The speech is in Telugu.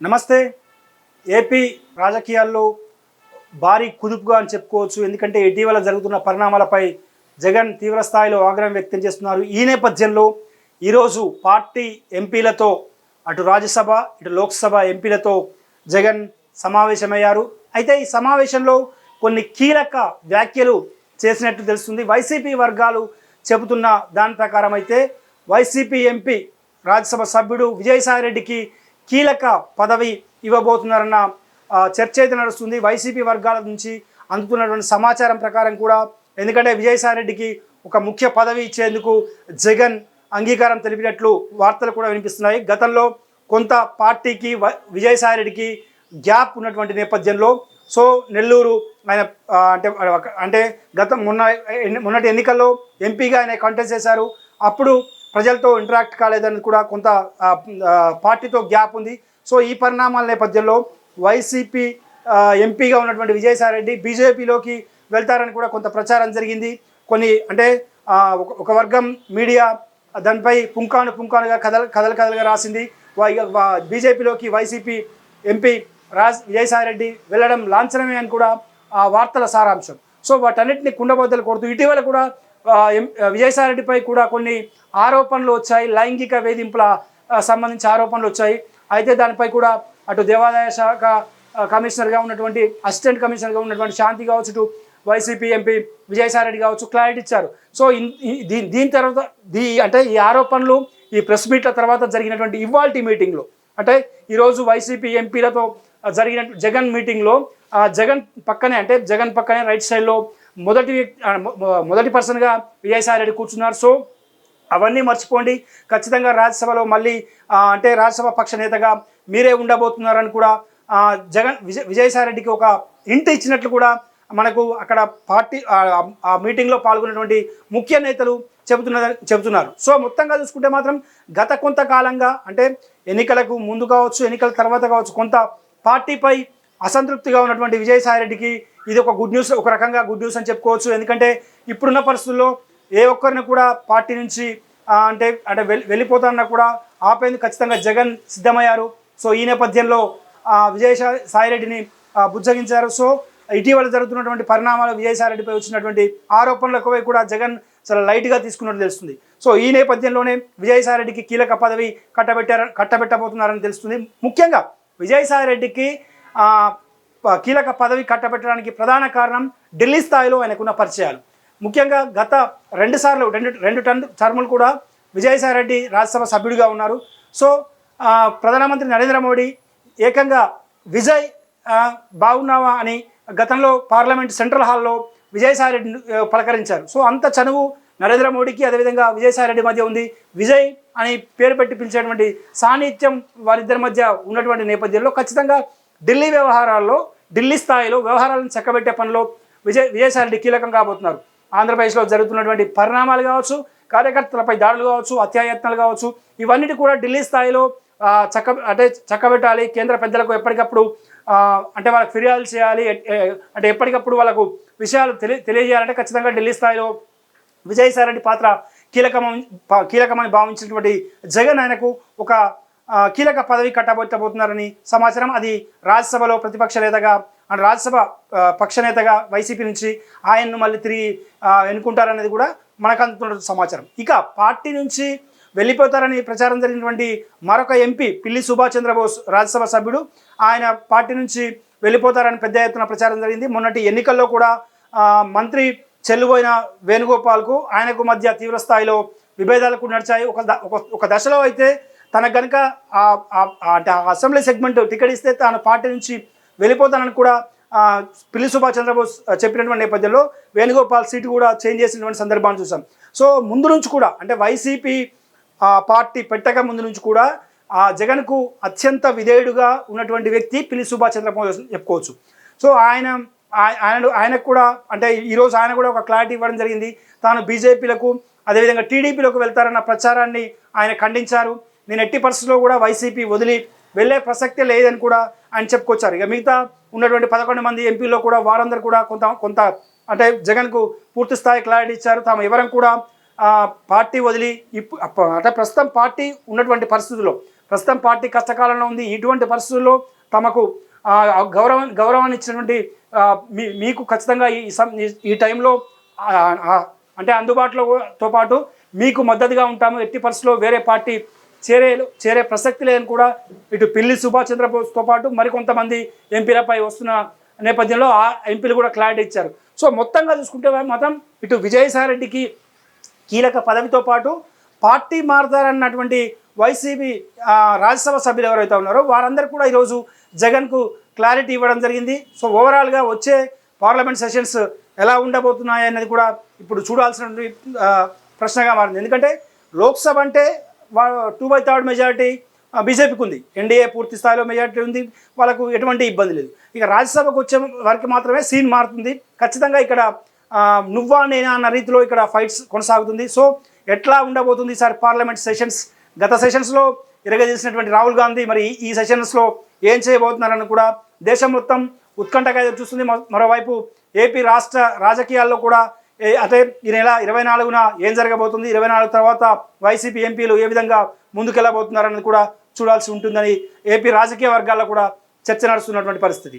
నమస్తే. ఏపీ రాజకీయాల్లో భారీ కుదుపుగా అని చెప్పుకోవచ్చు. ఎందుకంటే ఇటీవల జరుగుతున్న పరిణామాలపై జగన్ తీవ్ర స్థాయిలో ఆగ్రహం వ్యక్తం చేస్తున్నారు. ఈ నేపథ్యంలో ఈరోజు పార్టీ ఎంపీలతో అటు రాజ్యసభ ఇటు లోక్సభ ఎంపీలతో జగన్ సమావేశమయ్యారు. అయితే ఈ సమావేశంలో కొన్ని కీలక వ్యాఖ్యలు చేసినట్టు తెలుస్తుంది. వైసీపీ వర్గాలు చెబుతున్న దాని ప్రకారం అయితే వైసీపీ ఎంపీ రాజ్యసభ సభ్యుడు విజయసాయిరెడ్డికి కీలక పదవి ఇవ్వబోతున్నారన్న చర్చ అయితే నడుస్తుంది. వైసీపీ వర్గాల నుంచి అందుతున్నటువంటి సమాచారం ప్రకారం కూడా ఎందుకంటే విజయసాయిరెడ్డికి ఒక ముఖ్య పదవి ఇచ్చేందుకు జగన్ అంగీకారం తెలిపినట్లు వార్తలు కూడా వినిపిస్తున్నాయి. గతంలో కొంత పార్టీకి వ- విజయసాయిరెడ్డికి గ్యాప్ ఉన్నటువంటి నేపథ్యంలో సో నెల్లూరు ఆయన అంటే అంటే గతం మొన్న మొన్నటి ఎన్నికల్లో ఎంపీగా ఆయన కంటెస్ట్ చేశారు. అప్పుడు ప్రజలతో ఇంటరాక్ట్ కాలేదని కూడా కొంత పార్టీతో గ్యాప్ ఉంది. సో ఈ పరిణామాల నేపథ్యంలో వైసీపీ ఎంపీగా ఉన్నటువంటి విజయసాయిరెడ్డి బీజేపీలోకి వెళ్తారని కూడా కొంత ప్రచారం జరిగింది. కొన్ని అంటే ఒక- ఒక వర్గం మీడియా దానిపై పుంకాను పుంకానుగా కథలు కథలు కథలుగా రాసింది. బీజేపీలోకి వైసీపీ ఎంపీ రాజ్ విజయసాయిరెడ్డి వెళ్ళడం లాంఛనమే అని కూడా ఆ వార్తల సారాంశం. సో వాటన్నిటిని కుండబద్దలు కొడుతూ ఇటీవల కూడా విజయసాయిరెడ్డిపై కూడా కొన్ని ఆరోపణలు వచ్చాయి. లైంగిక వేధింపుల సంబంధించి ఆరోపణలు వచ్చాయి. అయితే దానిపై కూడా అటు దేవాదాయ శాఖ కమిషనర్గా ఉన్నటువంటి అసిస్టెంట్ కమిషనర్గా ఉన్నటువంటి శాంతి కావచ్చు ఇటు వైసీపీ ఎంపీ విజయసాయిరెడ్డి కావచ్చు క్లారిటీ ఇచ్చారు. సో దీని దీని తర్వాత దీ అంటే ఈ ఆరోపణలు ఈ ప్రెస్ మీట్ల తర్వాత జరిగినటువంటి ఇవాల్టి మీటింగ్లో అంటే ఈరోజు వైసీపీ ఎంపీలతో జరిగిన జగన్ మీటింగ్లో జగన్ పక్కనే అంటే జగన్ పక్కనే రైట్ సైడ్లో మొదటి వ్యక్తి- మొదటి పర్సన్గా విజయసాయి రెడ్డి కూర్చున్నారు. సో అవన్నీ మర్చిపోండి. ఖచ్చితంగా రాజ్యసభలో మళ్ళీ అంటే రాజ్యసభ పక్ష నేతగా మీరే ఉండబోతున్నారని కూడా జగన్ విజయ విజయసాయి రెడ్డికి ఒక ఇంటి ఇచ్చినట్లు కూడా మనకు అక్కడ పార్టీ ఆ, మీటింగ్లో పాల్గొన్నటువంటి ముఖ్య నేతలు చెబుతున్న చెబుతున్నారు. సో మొత్తంగా చూసుకుంటే మాత్రం గత కొంతకాలంగా అంటే ఎన్నికలకు ముందు కావచ్చు ఎన్నికల తర్వాత కావచ్చు కొంత పార్టీపై అసంతృప్తిగా ఉన్నటువంటి విజయసాయి రెడ్డికి ఇది ఒక గుడ్ న్యూస్ ఒక రకంగా గుడ్ న్యూస్ అని చెప్పుకోవచ్చు. ఎందుకంటే ఇప్పుడున్న పరిస్థితుల్లో ఏ ఒక్కరిని కూడా పార్టీ నుంచి అంటే అంటే వెళ్ళి వెళ్ళిపోతారన్నా కూడా ఆపేందుకు ఖచ్చితంగా జగన్ సిద్ధమయ్యారు. సో ఈ నేపథ్యంలో విజయసా సాయిరెడ్డిని బుజ్జగించారు. సో ఇటీవల జరుగుతున్నటువంటి పరిణామాలు విజయసాయిరెడ్డిపై వచ్చినటువంటి ఆరోపణలకు కూడా జగన్ చాలా లైట్గా తీసుకున్నట్టు తెలుస్తుంది. సో ఈ నేపథ్యంలోనే విజయసాయిరెడ్డికి కీలక పదవి కట్టబెట్టారని కట్టబెట్టబోతున్నారని తెలుస్తుంది. ముఖ్యంగా విజయసాయిరెడ్డికి కీలక పదవి కట్టబెట్టడానికి ప్రధాన కారణం ఢిల్లీ స్థాయిలో ఆయనకున్న పరిచయాలు. ముఖ్యంగా గత రెండు సార్లు రెండు రెండు టన్ టర్ములు కూడా విజయసాయిరెడ్డి రాజ్యసభ సభ్యుడిగా ఉన్నారు. సో ప్రధానమంత్రి నరేంద్ర మోడీ ఏకంగా విజయ్ బాగున్నావా అని గతంలో పార్లమెంట్ సెంట్రల్ హాల్లో విజయసాయిరెడ్డిని ఆ, పలకరించారు. సో అంత చనువు నరేంద్ర మోడీకి అదేవిధంగా విజయసాయిరెడ్డి మధ్య ఉంది. విజయ్ అని పేరు పెట్టి పిలిచేటువంటి సాన్నిధ్యం వారిద్దరి మధ్య ఉన్నటువంటి నేపథ్యంలో ఖచ్చితంగా ఢిల్లీ వ్యవహారాల్లో ఢిల్లీ స్థాయిలో వ్యవహారాలను చక్కబెట్టే పనిలో విజయ విజయసాయిరెడ్డి కీలకం కాబోతున్నారు. ఆంధ్రప్రదేశ్లో జరుగుతున్నటువంటి పరిణామాలు కావచ్చు కార్యకర్తలపై దాడులు కావచ్చు అత్యాయత్నాలు కావచ్చు ఇవన్నిటి కూడా ఢిల్లీ స్థాయిలో చక్క అంటే చక్కబెట్టాలి. కేంద్ర పెద్దలకు ఎప్పటికప్పుడు అంటే వాళ్ళకి ఫిర్యాదులు చేయాలి. అంటే ఎప్పటికప్పుడు వాళ్ళకు విషయాలు తెలియ తెలియజేయాలంటే ఖచ్చితంగా ఢిల్లీ స్థాయిలో విజయసాయిరెడ్డి పాత్ర కీలకమని కీలకమని భావించినటువంటి జగన్ ఆయనకు ఒక కీలక పదవి కట్టబోతబోతున్నారని సమాచారం. అది రాజ్యసభలో ప్రతిపక్ష నేతగా అండ్ రాజ్యసభ పక్షనేతగా వైసీపీ నుంచి ఆయన్ను మళ్ళీ తిరిగి ఎన్నుకుంటారనేది కూడా మనకు అందుతున్న సమాచారం. ఇక పార్టీ నుంచి వెళ్ళిపోతారని ప్రచారం జరిగినటువంటి మరొక ఎంపీ పిల్లి సుభాష్ చంద్రబోస్ రాజ్యసభ సభ్యుడు ఆయన పార్టీ నుంచి వెళ్ళిపోతారని పెద్ద ఎత్తున ప్రచారం జరిగింది. మొన్నటి ఎన్నికల్లో కూడా మంత్రి చెల్లుబోయిన వేణుగోపాల్కు ఆయనకు మధ్య తీవ్ర స్థాయిలో విభేదాలకు నడిచాయి. ఒక ద- ఒక- ఒక దశలో అయితే తనకు కనుక అంటే ఆ అసెంబ్లీ సెగ్మెంట్ టికెట్ ఇస్తే తాను పార్టీ నుంచి వెళ్ళిపోతానని కూడా పిల్లి సుభాష్ చంద్రబోస్ చెప్పినటువంటి నేపథ్యంలో వేణుగోపాల్ సీటు కూడా చేంజ్ చేసినటువంటి సందర్భాన్ని చూసాం. సో ముందు నుంచి కూడా అంటే వైసీపీ ఆ, పార్టీ పెట్టక ముందు నుంచి కూడా ఆ జగన్కు అత్యంత విధేయుడుగా ఉన్నటువంటి వ్యక్తి పిల్లి సుభాష్ చంద్రబోస్ చెప్పుకోవచ్చు. సో ఆయన ఆయన ఆయనకు కూడా అంటే ఈరోజు ఆయన కూడా ఒక క్లారిటీ ఇవ్వడం జరిగింది. తాను బీజేపీలకు అదేవిధంగా టీడీపీలకు వెళ్తారన్న ప్రచారాన్ని ఆయన ఖండించారు. నేను ఎట్టి పరిస్థితుల్లో కూడా వైసీపీ వదిలి వెళ్ళే ప్రసక్తే లేదని కూడా ఆయన చెప్పుకొచ్చారు. ఇక మిగతా ఉన్నటువంటి పదకొండు మంది ఎంపీలో కూడా వారందరూ కూడా కొంత కొంత అంటే జగన్కు పూర్తి స్థాయి క్లారిటీ ఇచ్చారు. తాము ఎవరం కూడా పార్టీ వదిలి అంటే ప్రస్తుతం పార్టీ ఉన్నటువంటి పరిస్థితుల్లో ప్రస్తుతం పార్టీ కష్టకాలంలో ఉంది. ఇటువంటి పరిస్థితుల్లో తమకు ఆ, గౌరవం గౌరవాన్ని ఇచ్చినటువంటి మీ మీకు ఖచ్చితంగా ఈ సం- ఈ- టైంలో అంటే అందుబాటులోతో పాటు మీకు మద్దతుగా ఉంటాము. ఎట్టి పరిస్థితుల్లో వేరే పార్టీ చేరే చేరే ప్రసక్తి లేదని కూడా ఇటు పిల్లి సుభాష్ చంద్రబోస్తో పాటు మరికొంతమంది ఎంపీలపై వస్తున్న నేపథ్యంలో ఆ ఎంపీలు కూడా క్లారిటీ ఇచ్చారు. సో మొత్తంగా చూసుకుంటే మాత్రం ఇటు విజయసాయి రెడ్డికి కీలక పదవితో పాటు పార్టీ మారుతారన్నటువంటి వైసీపీ రాజ్యసభ సభ్యులు ఎవరైతే ఉన్నారో వారందరూ కూడా ఈరోజు జగన్కు క్లారిటీ ఇవ్వడం జరిగింది. సో ఓవరాల్గా వచ్చే పార్లమెంట్ సెషన్స్ ఎలా ఉండబోతున్నాయి అనేది కూడా ఇప్పుడు చూడాల్సిన ప్రశ్నగా మారింది. ఎందుకంటే లోక్సభ అంటే టూ బై థర్డ్ మెజారిటీ బీజేపీకి ఉంది ఎన్డీఏ పూర్తి స్థాయిలో మెజారిటీ ఉంది. వాళ్ళకు ఎటువంటి ఇబ్బంది లేదు. ఇక రాజ్యసభకు వచ్చే వరకు మాత్రమే సీన్ మారుతుంది. ఖచ్చితంగా ఇక్కడ నువ్వా నేనా అన్న రీతిలో ఇక్కడ ఫైట్స్ కొనసాగుతుంది. సో ఎట్లా ఉండబోతుంది ఈసారి పార్లమెంట్ సెషన్స్ గత సెషన్స్లో ఇరగదీసినటువంటి రాహుల్ గాంధీ మరి ఈ- సెషన్స్లో ఏం చేయబోతున్నారని కూడా దేశం మొత్తం ఉత్కంఠగా ఎదురు చూస్తుంది. మరోవైపు ఏపీ రాష్ట్ర రాజకీయాల్లో కూడా అంటే ఈ నెల ఇరవై నాలుగున ఏం జరగబోతుంది? ఇరవై నాలుగు తర్వాత వైసీపీ ఎంపీలు ఏ విధంగా ముందుకెళ్ళబోతున్నారన్నది కూడా చూడాల్సి ఉంటుందని ఏపీ రాజకీయ వర్గాల్లో కూడా చర్చ నడుస్తున్నటువంటి పరిస్థితి.